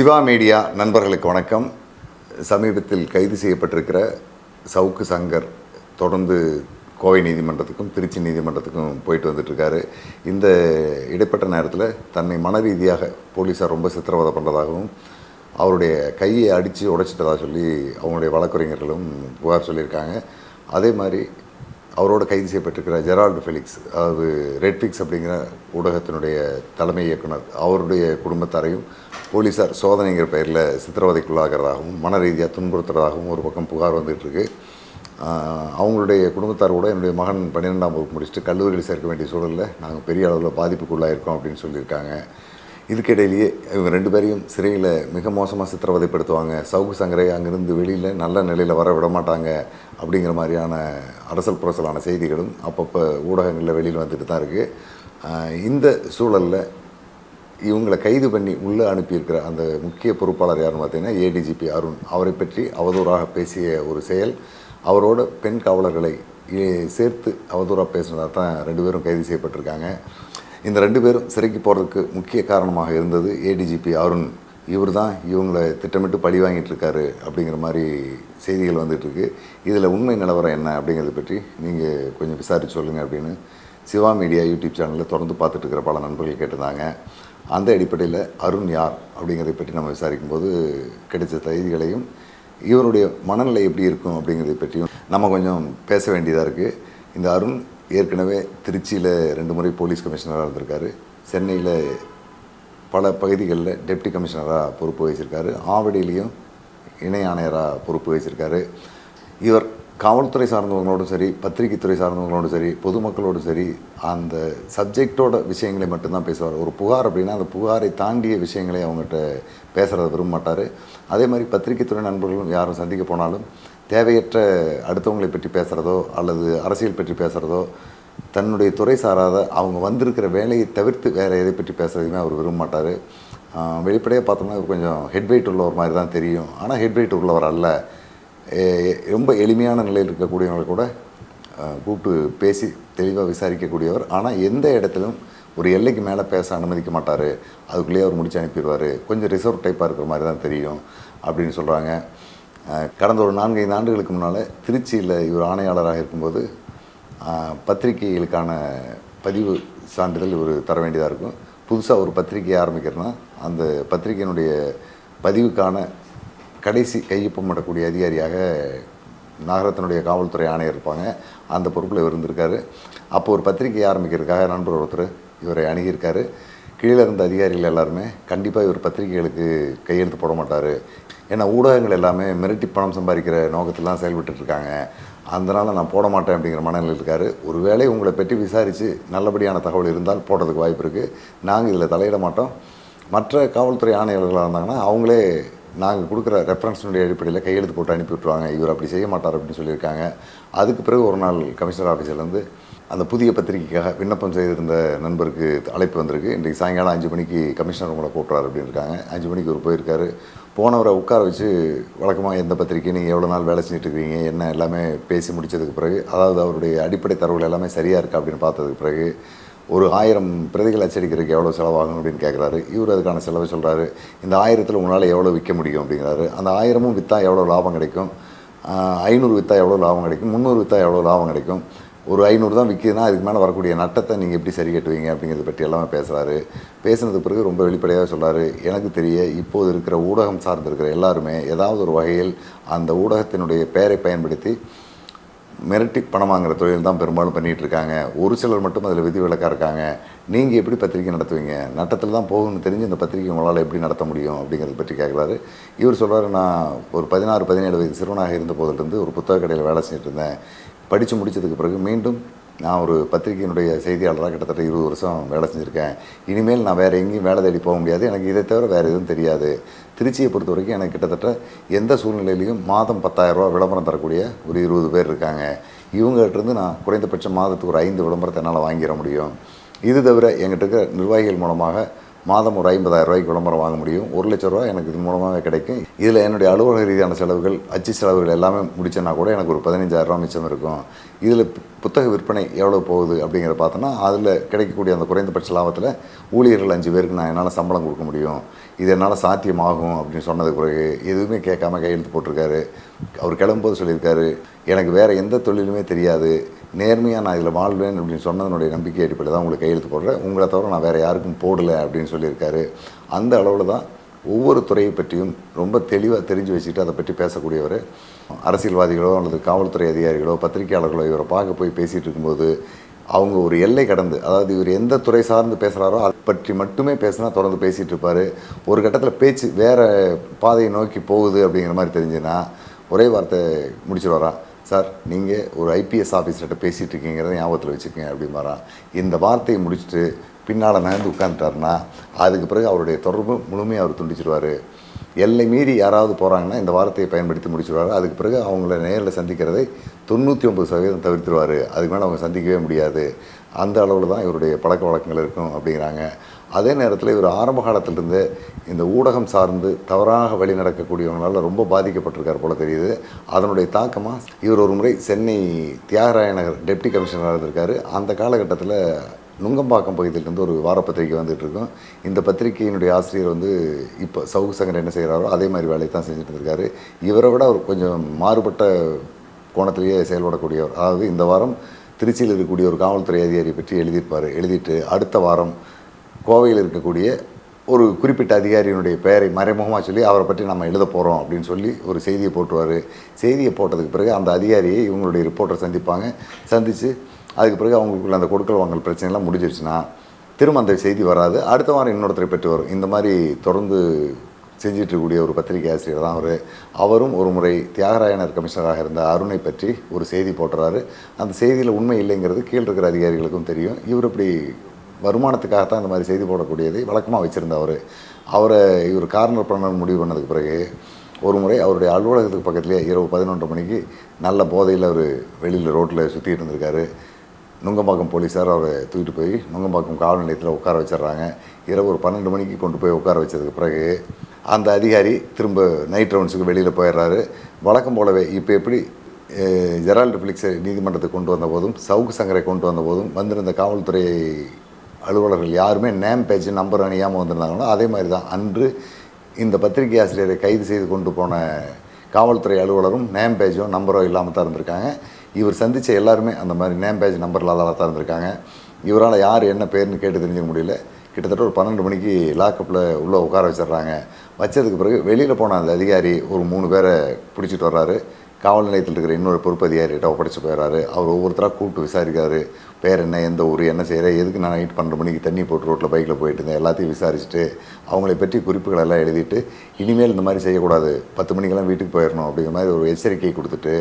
Siva media நண்பர்களுக்கு வணக்கம். சமீபத்தில் கைது செய்யப்பட்டிருக்கிற சவுக்கு சங்கர் தொடர்ந்து கோவை நீதிமன்றத்துக்கும் திருச்சி நீதிமன்றத்துக்கும் போயிட்டு வந்துட்டுருக்காரு. இந்த இடைப்பட்ட நேரத்தில் தன்னை மன ரீதியாக போலீஸார் ரொம்ப சித்திரவதை பண்ணுறதாகவும் அவருடைய கையை அடித்து உடைச்சிட்டதா சொல்லி அவங்களுடைய வழக்கறிஞர்களும் புகார் சொல்லியிருக்காங்க. அதே மாதிரி அவரோட கைது செய்யப்பட்டிருக்கிற ஜெரால்டு ஃபெலிக்ஸ் அதாவது ரெட்ஃபிக்ஸ் அப்படிங்கிற ஊடகத்தினுடைய தலைமை இயக்குனர் அவருடைய குடும்பத்தாரையும் போலீஸார் சோதனைங்கிற பெயரில் சித்திரவதைக்குள்ளாகிறதாகவும் மன ரீதியாக துன்புறுத்துறதாகவும் ஒரு பக்கம் புகார் வந்துகிட்ருக்கு அவங்களுடைய குடும்பத்தார் கூட என்னுடைய மகன் பன்னிரெண்டாம் வகுப்பு முடிச்சுட்டு கல்லூரியில் சேர்க்க வேண்டிய சூழலில் நாங்கள் பெரிய அளவில் பாதிப்புக்குள்ளாயிருக்கோம் அப்படின்னு சொல்லியிருக்காங்க. இதுக்கிடையிலேயே இவங்க ரெண்டு பேரையும் சிறையில் மிக மோசமாக சித்திரவதைப்படுத்துவாங்க. சவுக்கு சங்கரை அங்கிருந்து வெளியில் நல்ல நிலையில் வர விட மாட்டாங்க அப்படிங்கிற மாதிரியான அரசல் புரசலான செய்திகளும் அப்பப்போ ஊடகங்களில் வெளியில் வந்துட்டு தான் இருக்குது இந்த சூழலில் இவங்களை கைது பண்ணி உள்ளே அனுப்பியிருக்கிற அந்த முக்கிய பொறுப்பாளர் யாருன்னு பார்த்தீங்கன்னா ஏடிஜிபி அருண். அவரை பற்றி அவதூறாக பேசிய ஒரு செயல். அவரோட பெண் காவலர்களை சேர்த்து அவதூறாக பேசினதாக தான் ரெண்டு பேரும் கைது செய்யப்பட்டிருக்காங்க. இந்த ரெண்டு பேரும் சிறைக்கு போகிறதுக்கு முக்கிய காரணமாக இருந்தது ஏடிஜிபி அருண். இவர் தான் இவங்களை திட்டமிட்டு பழி வாங்கிட்டு இருக்காரு அப்படிங்கிற மாதிரி செய்திகள் வந்துட்டுருக்கு இதில் உண்மை நிலவரம் என்ன அப்படிங்கிறத பற்றி நீங்கள் கொஞ்சம் விசாரித்து சொல்லுங்கள் அப்படின்னு சிவா மீடியா யூடியூப் சேனலில் தொடர்ந்து பார்த்துட்டு இருக்கிற பல நண்பர்கள் கேட்டிருந்தாங்க. அந்த அடிப்படையில் அருண் யார் அப்படிங்கிறதை பற்றி நம்ம விசாரிக்கும்போது கிடைச்ச செய்திகளையும் இவருடைய மனநிலை எப்படி இருக்கும் அப்படிங்கிறதை பற்றியும் நம்ம கொஞ்சம் பேச வேண்டியதாக இருக்குது இந்த அருண் ஏற்கனவே திருச்சியில் ரெண்டு முறை போலீஸ் கமிஷனராக இருந்திருக்காரு. சென்னையில் பல பகுதிகளில் டெப்டி கமிஷனராக பொறுப்பு வகிச்சிருக்காரு. ஆவடியிலையும் இணை ஆணையராக பொறுப்பு வகிச்சிருக்காரு. இவர் காவல்துறை சார்ந்தவங்களோடும் சரி பத்திரிகைத்துறை சார்ந்தவங்களோடும் சரி பொதுமக்களோடும் சரி அந்த சப்ஜெக்டோட விஷயங்களை மட்டும்தான் பேசுவார். ஒரு புகார் அப்படின்னா அந்த புகாரை தாண்டிய விஷயங்களை அவங்ககிட்ட பேசுகிறத விரும்ப மாட்டார் அதே மாதிரி பத்திரிகைத்துறை நண்பர்களும் யாரும் சந்திக்க போனாலும் தேவையற்ற அடுத்தவங்களை பற்றி பேசுகிறதோ அல்லது அரசியல் பற்றி பேசுகிறதோ தன்னுடைய துறை சாராத அவங்க வந்திருக்கிற வேலையை தவிர்த்து வேறு எதை பற்றி பேசுகிறதுமே அவர் விரும்ப மாட்டார். வெளிப்படையாக பார்த்தோம்னா கொஞ்சம் ஹெட் வெயிட் உள்ளவர் மாதிரி தான் தெரியும். ஆனால் ஹெட் வெயிட் உள்ளவர் அல்ல. ரொம்ப எளிமையான நிலையில் இருக்கக்கூடியவங்களை கூட கூப்பிட்டு பேசி தெளிவாக விசாரிக்கக்கூடியவர். ஆனால் எந்த இடத்திலும் ஒரு எல்லைக்கு மேலே பேச அனுமதிக்க மாட்டார். அதுக்குள்ளேயே அவர் முடிச்சு அனுப்பிடுவார். கொஞ்சம் ரிசர்வ் டைப்பாக இருக்கிற மாதிரி தான் தெரியும் அப்படின்னு சொல்கிறாங்க கடந்த ஒரு நான்கைந்து ஆண்டுகளுக்கு முன்னால் திருச்சியில் இவர் ஆணையாளராக இருக்கும்போது பத்திரிகைகளுக்கான பதிவு சான்றிதழ் இவர் தர வேண்டியதாக இருக்கும். புதுசாக ஒரு பத்திரிகையை ஆரம்பிக்கிறதுனா அந்த பத்திரிகையினுடைய பதிவுக்கான கடைசி கையொப்பமிடக்கூடிய அதிகாரியாக நகரத்தினுடைய காவல்துறை ஆணையர் இருப்பாங்க. அந்த பொறுப்பில் இவர் இருந்திருக்காரு. அப்போ ஒரு பத்திரிகை ஆரம்பிக்கிறதுக்காக நண்பர் ஒருத்தர் இவரை அணுகியிருக்காரு. கீழே இருந்த அதிகாரிகள் எல்லாருமே கண்டிப்பாக இவர் பத்திரிகைகளுக்கு கையெழுத்து போட மாட்டார். ஏன்னா ஊடகங்கள் எல்லாமே மிரட்டி பணம் சம்பாதிக்கிற நோக்கத்தில் தான் செயல்பட்டுட்டு இருக்காங்க அதனால் நான் போட மாட்டேன் அப்படிங்கிற மனநிலையில் இருக்கார். ஒருவேளை உங்களை பற்றி விசாரித்து நல்லபடியான தகவல் இருந்தால் போடுறதுக்கு வாய்ப்பு இருக்குது நாங்கள் இதில் தலையிட மாட்டோம். மற்ற காவல்துறை ஆணையாளர்களாக இருந்தாங்கன்னா அவங்களே நாங்கள் கொடுக்குற ரெஃபரன்ஸினுடைய அடிப்படையில் கையெழுத்து போட்டு அனுப்பி விட்ருவாங்க இவர் அப்படி செய்ய மாட்டார் அப்படின்னு சொல்லியிருக்காங்க. அதுக்கு பிறகு ஒரு நாள் கமிஷனர் ஆஃபீஸிலேருந்து அந்த புதிய பத்திரிக்கைக்காக விண்ணப்பம் செய்திருந்த நண்பருக்கு அழைப்பு வந்திருக்கு. இன்றைக்கு சாயங்காலம் அஞ்சு மணிக்கு கமிஷனர் உங்களை கூட்டுறாரு அப்படின்னு இருக்காங்க. அஞ்சு மணிக்கு ஒரு போயிருக்காரு. போனவரை உட்கார வச்சு வழக்கமாக எந்த பத்திரிக்கை நீங்கள் எவ்வளோ நாள் வேலை செஞ்சுட்டு இருக்கிறீங்க என்ன எல்லாமே பேசி முடிச்சதுக்கு பிறகு? அதாவது அவருடைய அடிப்படை தரவுகள் எல்லாமே சரியாக இருக்கா அப்படின்னு பார்த்ததுக்கு பிறகு ஒரு ஆயிரம் பிரதிகள் அச்சடிக்கிறதுக்கு எவ்வளோ செலவாகும்? அப்படின்னு கேட்குறாரு இவர் அதுக்கான செலவை சொல்கிறாரு இந்த ஆயிரத்தில் உங்களால் எவ்வளோ விற்க முடியும்? அப்படிங்கிறாரு. அந்த ஆயிரமும் விற்றா எவ்வளோ லாபம் கிடைக்கும்? ஐநூறு விற்றா எவ்வளோ லாபம் கிடைக்கும்? முந்நூறு விற்றா எவ்வளோ லாபம் கிடைக்கும்? ஒரு ஐநூறு தான் விற்கிதுன்னா அதுக்கு மேலே வரக்கூடிய நட்டத்தை நீங்கள் எப்படி சரி கட்டுவீங்க அப்படிங்கிறத பற்றி எல்லாமே பேசுகிறாரு பேசினதுக்கு பிறகு ரொம்ப வெளிப்படையாக சொல்றாரு. எனக்கு தெரிய இப்போது இருக்கிற ஊடகம் சார்ந்திருக்கிற எல்லாருமே ஏதாவது ஒரு வகையில் அந்த ஊடகத்தினுடைய பெயரை பயன்படுத்தி மிரட்டி பணம் வாங்குற தொழில் தான் பெரும்பாலும் பண்ணிகிட்டு இருக்காங்க. ஒரு சிலர் மட்டும் அதில் விதி விலக்காக இருக்காங்க. நீங்கள் எப்படி பத்திரிக்கை நடத்துவீங்க? நட்டத்தில் தான் போகணும்னு தெரிஞ்சு இந்த பத்திரிக்கை உங்களால் எப்படி நடத்த முடியும் அப்படிங்கிறத பற்றி கேட்குறாரு இவர் சொல்கிறார் நான் ஒரு பதினாறு பதினேழு வயது சிறுவனாக இருந்த போதிலிருந்து ஒரு புத்தக கடையில் வேலை செஞ்சுட்டு இருந்தேன். படித்து முடித்ததுக்கு பிறகு மீண்டும் நான் ஒரு பத்திரிகையினுடைய செய்தியாளராக கிட்டத்தட்ட இருபது வருஷம் வேலை செஞ்சுருக்கேன். இனிமேல் நான் வேறு எங்கேயும் வேலை தேடி போக முடியாது. எனக்கு இதை தவிர வேறு எதுவும் தெரியாது. திருச்சியை பொறுத்த வரைக்கும் எனக்கு கிட்டத்தட்ட எந்த சூழ்நிலையிலையும் மாதம் பத்தாயிரரூபா விளம்பரம் தரக்கூடிய ஒரு இருபது பேர் இருக்காங்க. இவங்ககிட்டருந்து நான் குறைந்தபட்சம் மாதத்துக்கு ஒரு ஐந்து விளம்பரத்தை என்னால் வாங்கிட முடியும். இது தவிர எங்கிட்ட இருக்கிற நிர்வாகிகள் மூலமாக மாதம் ஒரு ஐம்பதாயிரம் ரூபாய்க்கு விளம்பரம் வாங்க முடியும். ஒரு லட்ச ரூபா எனக்கு இது மூலமாக கிடைக்கும். இதில் என்னுடைய அலுவலக ரீதியான செலவுகள் அச்சு செலவுகள் எல்லாமே முடிச்சேன்னா கூட எனக்கு ஒரு பதினஞ்சாயிரம் ரூபா மிச்சம் இருக்கும். இதில் புத்தக விற்பனை எவ்வளோ போகுது அப்படிங்கிற பார்த்தோன்னா அதில் கிடைக்கக்கூடிய அந்த குறைந்தபட்ச லாபத்தில் ஊழியர்கள் அஞ்சு பேருக்கு நான் என்னால் சம்பளம் கொடுக்க முடியும். இது என்னால் சாத்தியமாகும் அப்படின்னு சொன்னதுக்கு பிறகு எதுவுமே கேட்காம கையெழுத்து போட்டிருக்காரு. அவர் கிளம்பும்போது சொல்லியிருக்காரு எனக்கு வேறு எந்த தொழிலுமே தெரியாது. நேர்மையாக நான் இதில் வாழ்வேன் அப்படின்னு சொன்னதனுடைய நம்பிக்கை அடிப்படையில் தான் உங்களுக்கு கையெழுத்து போடுறேன். உங்களை தவிர நான் வேறு யாருக்கும் போடலை அப்படின்னு சொல்லியிருக்காரு. அந்த அளவில் தான் ஒவ்வொரு துறையை பற்றியும் ரொம்ப தெளிவாக தெரிஞ்சு வச்சுக்கிட்டு அதை பற்றி பேசக்கூடியவர். அரசியல்வாதிகளோ அல்லது காவல்துறை அதிகாரிகளோ பத்திரிகையாளர்களோ இவரை பார்க்க போய் பேசிகிட்டு இருக்கும்போது அவங்க ஒரு எல்லை கடந்து அதாவது இவர் எந்த துறை சார்ந்து பேசுகிறாரோ அதை பற்றி மட்டுமே பேசினா தொடர்ந்து பேசிகிட்டு இருப்பார். ஒரு கட்டத்தில் பேச்சு வேறு பாதையை நோக்கி போகுது அப்படிங்கிற மாதிரி தெரிஞ்சுன்னா ஒரே வார்த்தை முடிச்சிடுவாரா சார் நீங்கள் ஒரு ஐபிஎஸ் ஆஃபீஸர்கிட்ட பேசிகிட்டு இருக்கீங்கிறத ஞாபகத்தில் வச்சுக்கோங்க அப்படிம்பாராம் இந்த வார்த்தையை முடிச்சுட்டு பின்னால் நகர்ந்து உட்காந்துட்டாருன்னா அதுக்கு பிறகு அவருடைய தொடர்பு முழுமையாக அவர் துண்டிச்சிடுவார் எல்லை மீறி யாராவது போகிறாங்கன்னா இந்த வார்த்தையை பயன்படுத்தி முடிச்சிடுவார் அதுக்கு பிறகு அவங்கள நேரில் சந்திக்கிறதை தொண்ணூற்றி ஒம்பது சதவீதம் தவிர்த்துருவார். அதுக்கு மேலே அவங்க சந்திக்கவே முடியாது. அந்த அளவில் தான் இவருடைய பழக்க வழக்கங்கள் இருக்கும் அப்படிங்கிறாங்க. அதே நேரத்தில் இவர் ஆரம்ப காலத்திலிருந்து இந்த ஊடகம் சார்ந்து தவறாக வழி நடக்கக்கூடியவங்களால் ரொம்ப பாதிக்கப்பட்டிருக்கார் போல தெரியுது. அதனுடைய தாக்கமாக இவர் ஒரு முறை சென்னை தியாகராய நகர் டெப்டி கமிஷனராக இருந்திருக்காரு. அந்த காலகட்டத்தில் நுங்கம்பாக்கம் பகுதியிலேருந்து ஒரு வாரப்பத்திரிக்கை வந்துட்டு இருக்கோம். இந்த பத்திரிகையினுடைய ஆசிரியர் வந்து இப்போ சவுக்கு சங்கர் என்ன செய்கிறாரோ அதே மாதிரி வேலையை தான் செஞ்சுட்டு இருந்திருக்காரு. இவரை விட அவர் கொஞ்சம் மாறுபட்ட கோணத்திலேயே செயல்படக்கூடியவர். அதாவது இந்த வாரம் திருச்சியில் இருக்கக்கூடிய ஒரு காவல்துறை அதிகாரி பற்றி எழுதியிருப்பார். எழுதிட்டு அடுத்த வாரம் கோவையில் இருக்கக்கூடிய ஒரு குறிப்பிட்ட அதிகாரியினுடைய பெயரை மறைமுகமாக சொல்லி அவரை பற்றி நம்ம எழுத போகிறோம் அப்படின்னு சொல்லி ஒரு செய்தியை போட்டுருவார். செய்தியை போட்டதுக்கு பிறகு அந்த அதிகாரியை இவங்களுடைய ரிப்போர்ட்டர் சந்திப்பாங்க. சந்தித்து அதுக்கு பிறகு அவங்களுக்குள்ள அந்த கொடுக்கல் வாங்கல் பிரச்சனைலாம் முடிஞ்சிருச்சுன்னா திரும்ப அந்த செய்தி வராது. அடுத்த வாரம் இன்னொருத்தரை பெற்று வரும். இந்த மாதிரி தொடர்ந்து செஞ்சிட்டு இருக்கக்கூடிய ஒரு பத்திரிகை ஆசிரியர் தான் அவர். அவரும் ஒரு முறை தியாகராயனர் கமிஷனராக இருந்த அருணை பற்றி ஒரு செய்தி போட்டுறாரு. அந்த செய்தியில் உண்மை இல்லைங்கிறது கீழ் இருக்கிற அதிகாரிகளுக்கும் தெரியும். இவர் இப்படி வருமானத்துக்காகத்தான் இந்த மாதிரி செய்தி போடக்கூடியதை. வழக்கமாக வச்சுருந்தவர் அவரை. இவர் கார்னர் பண்ண முடிவு பண்ணதுக்கு பிறகு ஒரு முறை அவருடைய அலுவலகத்துக்கு பக்கத்துலேயே இரவு பதினொன்றரை மணிக்கு நல்ல போதையில் அவர் வெளியில் ரோட்டில் சுற்றிட்டு இருந்திருக்காரு. நுங்கம்பாக்கம் போலீஸார் அவரை தூக்கிட்டு போய் நுங்கம்பாக்கம் காவல் நிலையத்தில் உட்கார வச்சிடுறாங்க. இரவு ஒரு பன்னெண்டு மணிக்கு கொண்டு போய் உட்கார வச்சதுக்கு பிறகு அந்த அதிகாரி திரும்ப நைட் ரவுண்ட்ஸுக்கு வெளியில் போயிடுறாரு. வழக்கம் போலவே இப்போ எப்படி ஜெரால்டு ஃபிலிக்ஸை நீதிமன்றத்துக்கு கொண்டு வந்த போதும் சவுக்கு சங்கரை கொண்டு வந்த போதும் வந்திருந்த காவல்துறை அலுவலர்கள் யாருமே நேம் பேஜ் நம்பர் அணியாமல் வந்திருந்தாங்களோ அதே மாதிரி தான் அன்று இந்த பத்திரிகை ஆசிரியரை கைது செய்து கொண்டு போன காவல்துறை அலுவலரும் நேம் பேஜோ நம்பரோ இல்லாமல் தான் இருந்திருக்காங்க. இவர் சந்தித்த எல்லாருமே அந்த மாதிரி நேம் பேஜ் நம்பர் இல்லாத தான் இருந்திருக்காங்க. இவரால் யார் என்ன பேர்னு கேட்டு தெரிஞ்சுக்க முடியல. கிட்டத்தட்ட ஒரு பன்னெண்டு மணிக்கு லாக்கப்பில் உள்ளே உட்கார வச்சிடுறாங்க. வச்சதுக்கு பிறகு வெளியில் போன அந்த அதிகாரி ஒரு மூணு பேரை பிடிச்சிட்டு வர்றாரு. காவல் நிலையத்தில் இருக்கிற இன்னொரு பொறுப்பு அதிகாரிகிட்ட ஒப்படைச்சு போயிடறாரு. அவர் ஒவ்வொருத்தராக கூப்பிட்டு விசாரிக்காரு. பேர் என்ன எந்த ஊர் என்ன செய்கிற எதுக்கு நான் நைட் பன்னெண்டு மணிக்கு தண்ணி போட்டு ரோட்டில் பைக்கில் போயிட்டு இருந்தேன். எல்லாத்தையும் விசாரிச்சுட்டு அவங்களை பற்றி குறிப்புகள் எல்லாம் எழுதிட்டு இனிமேல் இந்த மாதிரி செய்யக்கூடாது. பத்து மணிக்கெல்லாம் வீட்டுக்கு போயிடணும் அப்படிங்கிற மாதிரி ஒரு எச்சரிக்கை கொடுத்துட்டு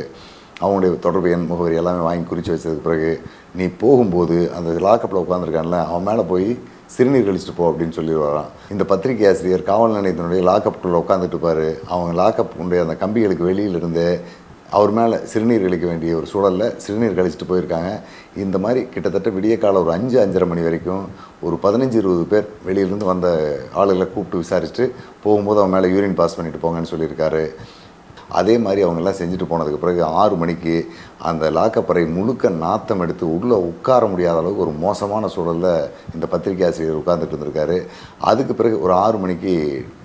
அவங்களுடைய தொடர்பு எண் முகவரி எல்லாமே வாங்கி குறித்து வச்சதுக்கு பிறகு நீ போகும்போது அந்த லாக்கப்பில் உட்காந்துருக்கான்ல அவன் மேலே போய் சிறுநீர் கழிச்சிட்டு போ அப்படின்னு சொல்லி வரான் இந்த பத்திரிகை ஆசிரியர் காவல் நிலையத்தினுடைய லாக்கப்புக்குள்ளே உட்காந்துட்டு பாரு அவங்க லாக்கப் உடைய அந்த கம்பிகளுக்கு வெளியிலிருந்து அவர் மேலே சிறுநீர் கழிக்க வேண்டிய ஒரு சூழலில் சிறுநீர் கழிச்சிட்டு போயிருக்காங்க. இந்த மாதிரி கிட்டத்தட்ட விடிய காலம் ஒரு அஞ்சு அஞ்சரை மணி வரைக்கும் ஒரு பதினஞ்சு இருபது பேர் வெளியிலேருந்து வந்த ஆளுகளை கூப்பிட்டு விசாரிச்சுட்டு போகும்போது அவன் மேலே யூரின் பாஸ் பண்ணிட்டு போங்கன்னு சொல்லியிருக்காரு. அதே மாதிரி அவங்கெல்லாம் செஞ்சுட்டு போனதுக்கு பிறகு ஆறு மணிக்கு அந்த லாக்கப்பறை முழுக்க நாத்தம் எடுத்து உள்ளே உட்கார முடியாத அளவுக்கு ஒரு மோசமான சூழலில் இந்த பத்திரிகை ஆசிரியர் உட்கார்ந்துட்டு இருந்திருக்காரு. அதுக்கு பிறகு ஒரு ஆறு மணிக்கு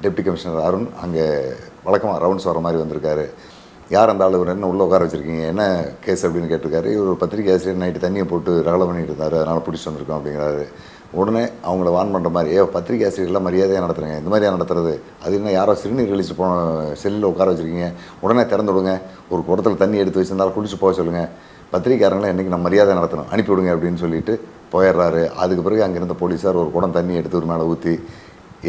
டெப்டி கமிஷனர் அருண் அங்கே வழக்கமாக ரவுண்ட்ஸ் வர மாதிரி வந்திருக்காரு. யார் அந்த ஆளு என்ன உள்ளே உட்கார வச்சிருக்கீங்க? என்ன கேஸ் அப்படின்னு கேட்டிருக்காரு. இவர் ஒரு பத்திரிகை ஆசிரியர் நைட்டு தண்ணியை போட்டு ரகலை பண்ணிட்டு இருந்தார். அதனால் பிடிச்சி வந்திருக்கோம் அப்படிங்கிறாரு. உடனே அவங்கள வான் பண்ணுற மாதிரி ஏ பத்திரிகை ஆசிரியர்லாம் மரியாதையாக நடத்துகிறேங்க இந்த மாதிரியாக நடத்துறது? அது என்ன யாரோ சிறுநீர் கழிச்சு போன செல்லில் உட்கார வச்சிருக்கீங்க? உடனே திறந்து விடுங்க. ஒரு குடத்தில் தண்ணி எடுத்து வச்சுருந்தாலும் குடிச்சு போக சொல்லுங்கள் பத்திரிக்கையாரங்களை என்றைக்கு நம்ம மரியாதை நடத்தணும்? அனுப்பிவிடுங்க அப்படின்னு சொல்லிட்டு போயிடுறாரு. அதுக்கு பிறகு அங்கே இருந்த போலீஸார் ஒரு குடம் தண்ணி எடுத்து ஒரு மேலே ஊற்றி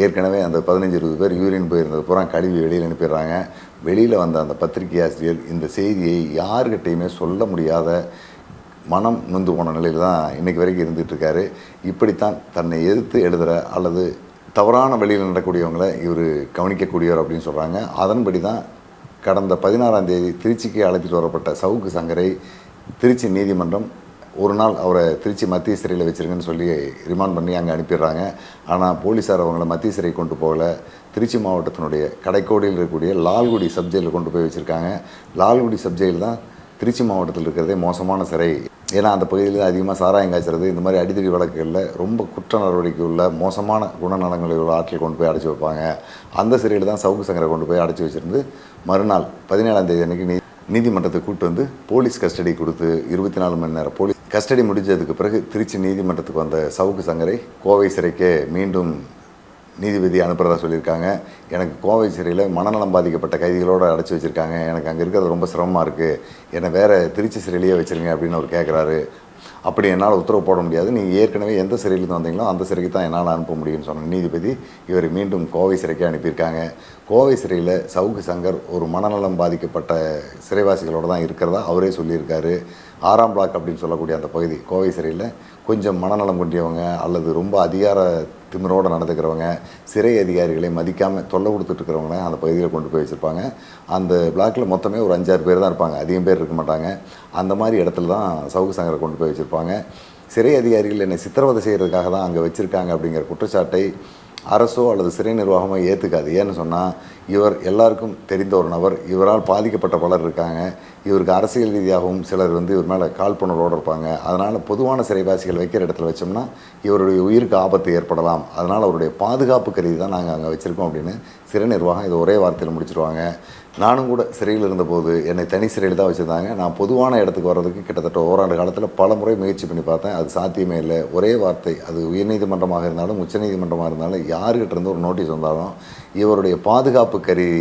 ஏற்கனவே அந்த பதினஞ்சு இருபது பேர் யூரின் போயிருந்தது. பூரா கழுவி வெளியில் அனுப்பிடுறாங்க. வெளியில் வந்த அந்த பத்திரிகை ஆசிரியர் இந்த செய்தியை யாருக்கிட்டையுமே சொல்ல முடியாத மனம் நொந்து போன நிலையில் தான் இன்றைக்கு வரைக்கும் இருந்துகிட்ருக்காரு இப்படித்தான் தன்னை எதிர்த்து எழுதுகிற அல்லது தவறான வழியில் நடக்கூடியவங்களை இவர் கவனிக்கக்கூடியவர் அப்படின்னு சொல்கிறாங்க அதன்படி தான் கடந்த பதினாறாம் தேதி திருச்சிக்கு அழைத்துட்டு வரப்பட்ட சவுக்கு சங்கரை திருச்சி நீதிமன்றம் ஒரு நாள் அவரை திருச்சி மத்திய சிறையில் வச்சிருங்கன்னு சொல்லி ரிமாண்ட் பண்ணி அங்கே அனுப்பிடுறாங்க. ஆனால் போலீஸார் அவங்கள மத்திய சிறை கொண்டு போகல. திருச்சி மாவட்டத்தினுடைய கடைக்கோடியில் இருக்கக்கூடிய லால்குடி சப்ஜெக்டில் கொண்டு போய் வச்சுருக்காங்க. லால்குடி சப்ஜெயில் தான் திருச்சி மாவட்டத்தில் இருக்கிறதே மோசமான சிறை. ஏன்னா அந்த பகுதியில் அதிகமாக சாராயம் காய்ச்சறது இந்த மாதிரி அடித்தடி வழக்குகளில் ரொம்ப குற்ற நடவடிக்கை உள்ள மோசமான குணநலங்களை உள்ள ஆட்கள் கொண்டு போய் அடைச்சி வைப்பாங்க. அந்த சிறையில் தான் சவுக்கு சங்கரை கொண்டு போய் அடைச்சி வச்சிருந்து மறுநாள் பதினேழாம் தேதி அன்றைக்கி நீ நீதிமன்றத்தை கூட்டு வந்து போலீஸ் கஸ்டடி கொடுத்து இருபத்தி நாலு மணி நேரம் போலீஸ் கஸ்டடி முடிஞ்சதுக்கு பிறகு திருச்சி நீதிமன்றத்துக்கு வந்த சவுக்கு சங்கரை கோவை சிறைக்கே மீண்டும் நீதிபதி அனுப்புகிறதா சொல்லியிருக்காங்க. எனக்கு கோவை சிறையில் மனநலம் பாதிக்கப்பட்ட கைதிகளோடு அடைச்சி வச்சுருக்காங்க. எனக்கு அங்கே இருக்கிறது ரொம்ப சிரமமாக இருக்குது என்னை வேறு திருச்சி சிறையிலேயே வச்சுருங்க அப்படின்னு அவர் கேட்குறாரு அப்படி என்னால் உத்தரவு போட முடியாது. நீங்கள் ஏற்கனவே எந்த சிறையிலிருந்து வந்தீங்களோ அந்த சிறைக்கு தான் என்னால் அனுப்ப முடியும்னு சொன்ன நீதிபதி இவர் மீண்டும் கோவை சிறைக்கு அனுப்பியிருக்காங்க. கோவை சிறையில் சவுக்கு சங்கர் ஒரு மனநலம் பாதிக்கப்பட்ட சிறைவாசிகளோடு தான் இருக்கிறதா அவரே சொல்லியிருக்காரு. ஆறாம் பிளாக் அப்படின்னு சொல்லக்கூடிய அந்த பகுதி கோவை சிறையில் கொஞ்சம் மனநலம் கொண்டியவங்க அல்லது ரொம்ப அதிகார திமிரோடு நடந்துக்கிறவங்க சிறை அதிகாரிகளை மதிக்காமல் தொல்லை கொடுத்துட்ருக்கிறவங்கள அந்த பகுதியில் கொண்டு போய் வச்சுருப்பாங்க. அந்த பிளாக்கில் மொத்தமே ஒரு அஞ்சாறு பேர் தான் இருப்பாங்க. அதிகம் பேர் இருக்க மாட்டாங்க. அந்த மாதிரி இடத்துல தான் சவுக்கு சங்கரை கொண்டு போய் வச்சுருப்பாங்க. சிறை அதிகாரிகள் என்னை சித்திரவதை செய்கிறதுக்காக தான் அங்கே வச்சுருக்காங்க அப்படிங்கிற குற்றச்சாட்டை அரசோ அல்லது சிறை நிர்வாகமோ ஏற்றுக்காது ஏன்னு சொன்னால் இவர் எல்லாருக்கும் தெரிந்த ஒரு நபர். இவரால் பாதிக்கப்பட்ட பலர் இருக்காங்க. இவருக்கு அரசியல் ரீதியாகவும் சிலர் வந்து இவர் மேலே காழ்ப்புணர்வோடு இருப்பாங்க. அதனால் பொதுவான சிறைவாசிகள் வைக்கிற இடத்துல வச்சோம்னா இவருடைய உயிருக்கு ஆபத்து ஏற்படலாம். அதனால் அவருடைய பாதுகாப்பு கருதி தான் நாங்கள் அங்கே வச்சுருக்கோம் அப்படின்னு சிறை நிர்வாகம் இதை ஒரே வார்த்தையில் முடிச்சிருவாங்க. நானும் கூட சிறையில் இருந்தபோது என்னை தனி சிறையில் தான் வச்சுருந்தாங்க. நான் பொதுவான இடத்துக்கு வர்றதுக்கு கிட்டத்தட்ட ஓராண்டு காலத்தில் பல முறை முயற்சி பண்ணி பார்த்தேன். அது சாத்தியமே இல்லை. ஒரே வார்த்தை அது உயர்நீதிமன்றமாக இருந்தாலும் உச்சநீதிமன்றமாக இருந்தாலும் யாருக்கிட்ட இருந்து ஒரு நோட்டீஸ் வந்தாலும் இவருடைய பாதுகாப்பு கருதி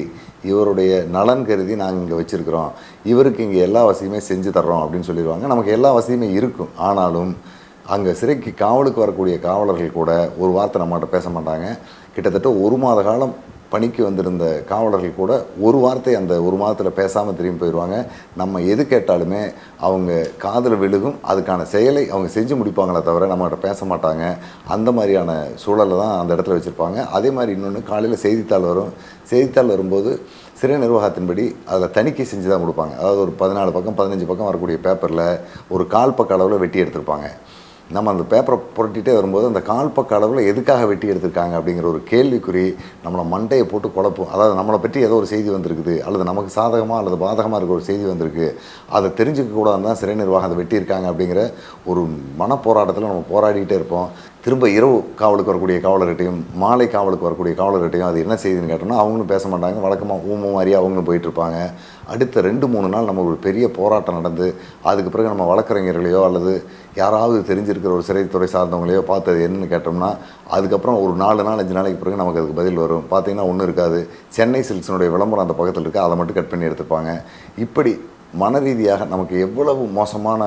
இவருடைய நலன் கருதி நாங்கள் இங்கே வச்சுருக்கிறோம். இவருக்கு இங்கே எல்லா வசதியுமே செஞ்சு தர்றோம் அப்படின்னு சொல்லிடுவாங்க. நமக்கு எல்லா வசதியுமே இருக்கும். ஆனாலும் அங்கே சிறைக்கு காவலுக்கு வரக்கூடிய காவலர்கள் கூட ஒரு வார்த்தை நம்மகிட்ட பேச மாட்டாங்க. கிட்டத்தட்ட ஒரு மாத காலம் பணிக்கு வந்திருந்த காவலர்கள் கூட ஒரு வார்த்தை அந்த ஒரு மாதத்தில் பேசாமல் திரும்பி போயிடுவாங்க நம்ம எது கேட்டாலுமே அவங்க காதில் விழுகும் அதுக்கான செயலை அவங்க செஞ்சு முடிப்பாங்களே தவிர நம்மகிட்ட பேச மாட்டாங்க. அந்த மாதிரியான சூழலை தான் அந்த இடத்துல வச்சுருப்பாங்க. அதே மாதிரி இன்னொன்று காலையில் செய்தித்தாள் வரும். செய்தித்தாள் வரும்போது சிறை நிர்வாகத்தின்படி அதில் தணிக்கை செஞ்சு தான் கொடுப்பாங்க. அதாவது ஒரு பதினாலு பக்கம் பதினஞ்சு பக்கம் வரக்கூடிய பேப்பரில் ஒரு கால் பக்க அளவில் வெட்டி எடுத்திருப்பாங்க. நம்ம அந்த பேப்பரை புரட்டிகிட்டே வரும்போது அந்த கால் பக்க அளவில் எதுக்காக வெட்டி எடுத்திருக்காங்க அப்படிங்கிற ஒரு கேள்விக்குறி நம்மளை மண்டையை போட்டு குழப்பும். அதாவது நம்மளை பற்றி ஏதோ ஒரு செய்தி வந்திருக்குது அல்லது நமக்கு சாதகமாக அல்லது பாதகமாக இருக்க ஒரு செய்தி வந்திருக்கு அதை தெரிஞ்சுக்க கூடாது தான் சிறை நிர்வாகம் அதை வெட்டியிருக்காங்க அப்படிங்கிற ஒரு மனப்போராட்டத்தில் நம்ம போராடிக்கிட்டே இருப்போம். திரும்ப இரவு காவலுக்கு வரக்கூடிய காவலர்கிட்டையும் மாலை காவலுக்கு வரக்கூடிய காவலர்கிட்டையும் அது என்ன செய்தின்னு கேட்டோம்னா அவங்களும் பேச மாட்டாங்க வழக்கமாக ஊம மாதிரியே அவங்களும் போயிட்டு இருப்பாங்க. அடுத்த ரெண்டு மூணு நாள் நம்ம ஒரு பெரிய போராட்டம் நடந்து அதுக்கு பிறகு நம்ம வழக்கறிஞர்களையோ அல்லது யாராவது தெரிஞ்சிருக்கிற ஒரு சிறைத்துறை சார்ந்தவங்களையோ பார்த்து அது என்னன்னு கேட்டோம்னா அதுக்கப்புறம் ஒரு நாலு நாள் அஞ்சு நாளைக்கு பிறகு நமக்கு அதுக்கு பதில் வரும். பார்த்தீங்கன்னா ஒன்றும் இருக்காது. சென்னை சில்க்ஸினுடைய விளம்பரம் அந்த பக்கத்தில் இருக்குது அதை மட்டும் கட் பண்ணி எடுத்துப்பாங்க இப்படி மன ரீதியாக நமக்கு எவ்வளவு மோசமான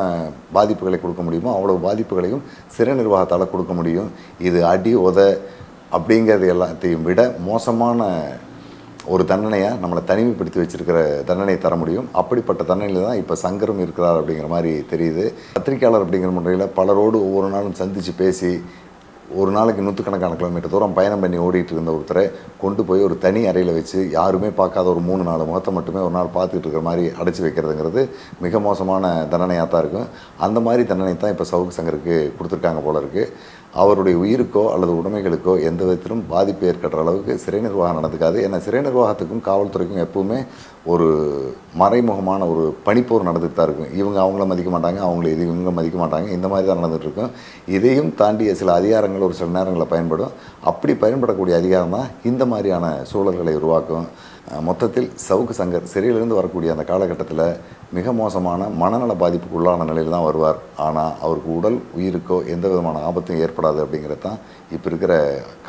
பாதிப்புகளை கொடுக்க முடியுமோ அவ்வளவு பாதிப்புகளையும் சிறை நிர்வாகத்தால் கொடுக்க முடியும். இது அடி உத அப்படிங்கிறது எல்லாத்தையும் விட மோசமான ஒரு தண்டனையாக நம்மளை தனிமைப்படுத்தி வச்சிருக்கிற தண்டனையை தர முடியும். அப்படிப்பட்ட தண்டனையில் தான் இப்போ சங்கரும் இருக்கிறார் அப்படிங்கிற மாதிரி தெரியுது. பத்திரிக்கையாளர் அப்படிங்கிற முறையில் பலரோடு ஒவ்வொரு நாளும் சந்தித்து பேசி ஒரு நாளைக்கு நூற்றுக்கணக்கான கிலோமீட்டர் தூரம் பயணம் பண்ணி ஓடிட்டு இருந்த ஒருத்தரை கொண்டு போய் ஒரு தனி அறையில் வச்சு யாருமே பார்க்காத ஒரு மூணு நாலு முகத்தை மட்டுமே ஒரு நாள் பார்த்துக்கிட்டு இருக்கிற மாதிரி அடைச்சி வைக்கிறதுங்கிறது மிக மோசமான தண்டனையாக தான் இருக்கும். அந்த மாதிரி தண்டனை தான் இப்போ சவுக்கு சங்கருக்கு கொடுத்துருக்காங்க போல இருக்குது அவருடைய உயிருக்கோ அல்லது உடைமைகளுக்கோ எந்த விதத்திலும் பாதிப்பு ஏற்படுற அளவுக்கு சிறை நிர்வாகம் நடந்துக்காது. ஏன்னா சிறை நிர்வாகத்துக்கும் காவல்துறைக்கும் எப்பவுமே ஒரு மறைமுகமான ஒரு பனிப்போர் நடந்துட்டு தான் இருக்கும். இவங்க அவங்கள மதிக்க மாட்டாங்க அவங்கள இது இவங்க மதிக்க மாட்டாங்க. இந்த மாதிரி தான் நடந்துகிட்ருக்கும் இருக்கும். இதையும் தாண்டிய சில அதிகாரங்கள் ஒரு சில நேரங்களில் பயன்படும். அப்படி பயன்படக்கூடிய அதிகாரம் தான் இந்த மாதிரியான சூழல்களை உருவாக்கும். மொத்தத்தில் சவுக்கு சங்கர் சிறையிலிருந்து வரக்கூடிய அந்த காலகட்டத்தில் மிக மோசமான மனநல பாதிப்புக்கு உள்ளான நிலையில் தான் வருவார். ஆனால் அவருக்கு உடல் உயிருக்கோ எந்த விதமான ஆபத்தும் ஏற்படாது அப்படிங்கிறது தான் இப்போ இருக்கிற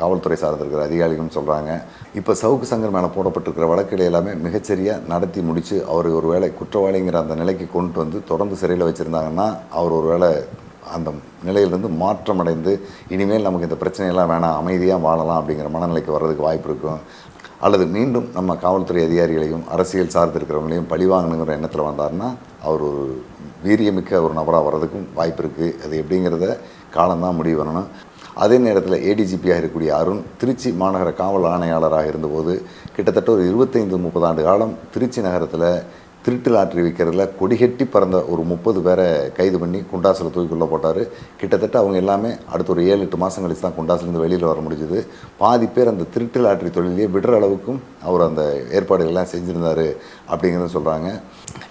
காவல்துறை சார்ந்து இருக்கிற அதிகாரிகளும் சொல்கிறாங்க இப்போ சவுக்கு சங்கர் மேலே போடப்பட்டிருக்கிற வழக்குகளை எல்லாமே மிகச்சரியாக நடத்தி முடித்து அவர் ஒரு வேளை குற்றவாளிங்கிற அந்த நிலைக்கு கொண்டு வந்து தொடர்ந்து சிறையில் வச்சுருந்தாங்கன்னா அவர் ஒரு வேளை அந்த நிலையிலிருந்து மாற்றமடைந்து இனிமேல் நமக்கு இந்த பிரச்சனையெல்லாம் வேணாம் அமைதியாக வாழலாம் அப்படிங்கிற மனநிலைக்கு வர்றதுக்கு வாய்ப்பு இருக்கும். அல்லது மீண்டும் நம்ம காவல்துறை அதிகாரிகளையும் அரசியல் சார்ந்து இருக்கிறவங்களையும் பழிவாங்கணுங்கிற எண்ணத்தில் வந்தார்னா அவர் ஒரு வீரியமிக்க ஒரு நபராக வர்றதுக்கும் வாய்ப்பு இருக்குது அது எப்படிங்கிறத காலம்தான் முடிவு பண்ணணும். அதே நேரத்தில் ஏடிஜிபியாக இருக்கக்கூடிய அருண் திருச்சி மாநகர காவல் ஆணையாளராக இருந்தபோது கிட்டத்தட்ட ஒரு இருபத்தைந்து முப்பது ஆண்டு காலம் திருச்சி நகரத்தில் திருட்டு லாட்ரி விற்கிறதுல கொடிகட்டி பறந்த ஒரு முப்பது பேரை கைது பண்ணி குண்டாசில் தூக்கிக்குள்ளே போட்டார். கிட்டத்தட்ட அவங்க எல்லாமே அடுத்த ஒரு ஏழு எட்டு மாதம் கழிச்சு தான் குண்டாசிலேருந்து வெளியில் வர முடிஞ்சுது. பாதி பேர் அந்த திருட்டு லாட்ரி தொழிலையே விடுற அளவுக்கும் அவர் அந்த ஏற்பாடுகள்லாம் செஞ்சுருந்தார் அப்படிங்கிறத சொல்கிறாங்க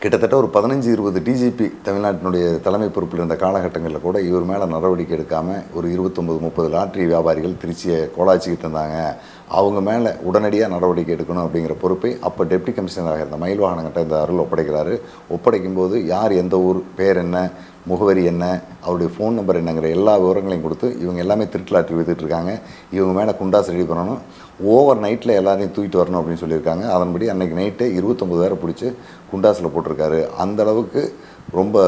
கிட்டத்தட்ட ஒரு பதினஞ்சு இருபது டிஜிபி தமிழ்நாட்டினுடைய தலைமை பொறுப்பில் இருந்த காலகட்டங்களில் கூட இவர் மேலே நடவடிக்கை எடுக்காமல் ஒரு இருபத்தொம்பது முப்பது லாட்ரி வியாபாரிகள் திருச்சியை கோலாச்சிக்கிட்டு இருந்தாங்க. அவங்க மேலே உடனடியாக நடவடிக்கை எடுக்கணும் அப்படிங்கிற பொறுப்பை அப்போ டெப்டி கமிஷனராக இருந்த மயில் வாகனங்கிட்ட இந்த அருள் ஒப்படைக்கிறாரு. ஒப்படைக்கும் போது யார் எந்த ஊர் பேர் என்ன முகவரி என்ன அவருடைய ஃபோன் நம்பர் என்னங்கிற எல்லா விவரங்களையும் கொடுத்து இவங்க எல்லாமே திருட்டுலாட்டி வித்துட்ருக்காங்க இவங்க மேலே குண்டாஸ் ரெடி பண்ணணும். ஓவர் நைட்டில் எல்லாரையும் தூக்கிட்டு வரணும் அப்படின்னு சொல்லியிருக்காங்க. அதன்படி அன்றைக்கி நைட்டே இருபத்தொம்பது பேரை பிடிச்சி குண்டாஸில் போட்டிருக்காரு. அந்தளவுக்கு ரொம்ப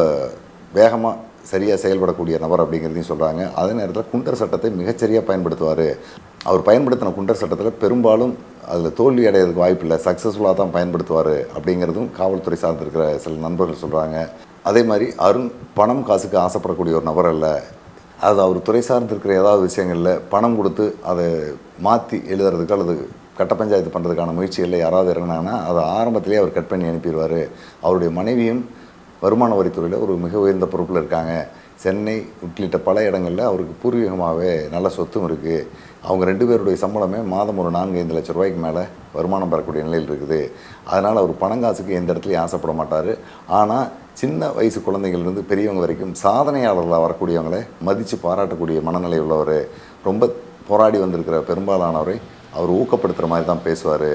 வேகமாக சரியாக செயல்படக்கூடிய நபர் அப்படிங்கிறதையும் சொல்கிறாங்க அதே நேரத்தில் குண்டர் சட்டத்தை மிகச்சரியாக பயன்படுத்துவார். அவர் பயன்படுத்தின குண்டர் சட்டத்தில் பெரும்பாலும் அதில் தோல்வி அடையிறதுக்கு வாய்ப்பில்லை சக்ஸஸ்ஃபுல்லாக தான் பயன்படுத்துவார் அப்படிங்கிறதும் காவல்துறை சார்ந்திருக்கிற சில நண்பர்கள் சொல்கிறாங்க அதே மாதிரி அருண் பணம் காசுக்கு ஆசைப்படக்கூடிய ஒரு நபர் அல்ல. அது அவர் துறை சார்ந்திருக்கிற ஏதாவது விஷயங்களில் பணம் கொடுத்து அதை மாற்றி எழுதுறதுக்கு அல்லது கட்ட பஞ்சாயத்து பண்ணுறதுக்கான முயற்சிகளில் யாராவது இறங்கினாங்கன்னா அதை ஆரம்பத்திலேயே அவர் கட் பண்ணி அனுப்பிடுவார். அவருடைய மனைவியும் வருமான வரித்துறையில் ஒரு மிக உயர்ந்த பொறுப்பில் இருக்காங்க. சென்னை உள்ளிட்ட பல இடங்களில் அவருக்கு பூர்வீகமாகவே நல்ல சொத்தும் இருக்குது அவங்க ரெண்டு பேருடைய சம்பளமே மாதம் ஒரு நான்கு ஐந்து லட்ச ரூபாய்க்கு மேலே வருமானம் பெறக்கூடிய நிலையில் இருக்குது. அதனால் அவர் பணங்காசுக்கு எந்த இடத்துலையும் ஆசைப்பட மாட்டார். ஆனால் சின்ன வயசு குழந்தைங்கள்லேருந்து பெரியவங்க வரைக்கும் சாதனையாளர்களாக வரக்கூடியவங்களை மதித்து பாராட்டக்கூடிய மனநிலை உள்ளவர் ரொம்ப போராடி வந்திருக்கிற பெரும்பாலானவரை அவர் ஊக்கப்படுத்துகிற மாதிரி தான் பேசுவார்.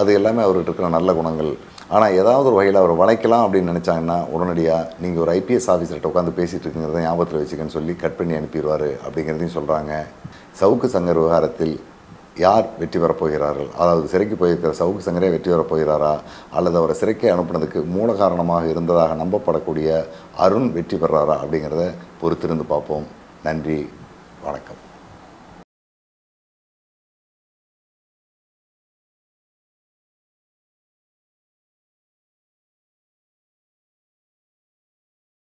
அது எல்லாமே அவர்கிட்ட இருக்கிற நல்ல குணங்கள். ஆனால் ஏதாவது ஒரு வகையில் அவர் வளைக்கலாம் அப்படின்னு நினச்சாங்கன்னா உடனடியாக நீங்கள் ஒரு ஐபிஎஸ் ஆஃபீஸர்கிட்ட உட்காந்து பேசிகிட்டு இருக்குங்கிறத ஞாபகத்தில் வச்சுக்கன்னு சொல்லி கட் பண்ணி அனுப்பிடுவார் அப்படிங்கிறதையும் சொல்கிறாங்க சவுக்கு சங்கர் விவகாரத்தில் யார் வெற்றி பெறப் போகிறார்கள்? அதாவது சிறைக்கு போயிருக்கிற சவுக்கு சங்கரே வெற்றி பெறப் போகிறாரா? அல்லது அவரை சிறைக்கு அனுப்புனதுக்கு மூல காரணமாக இருந்ததாக நம்பப்படக்கூடிய அருண் வெற்றி பெறாரா அப்படிங்கிறத பொறுத்திருந்து பார்ப்போம். நன்றி. வணக்கம்.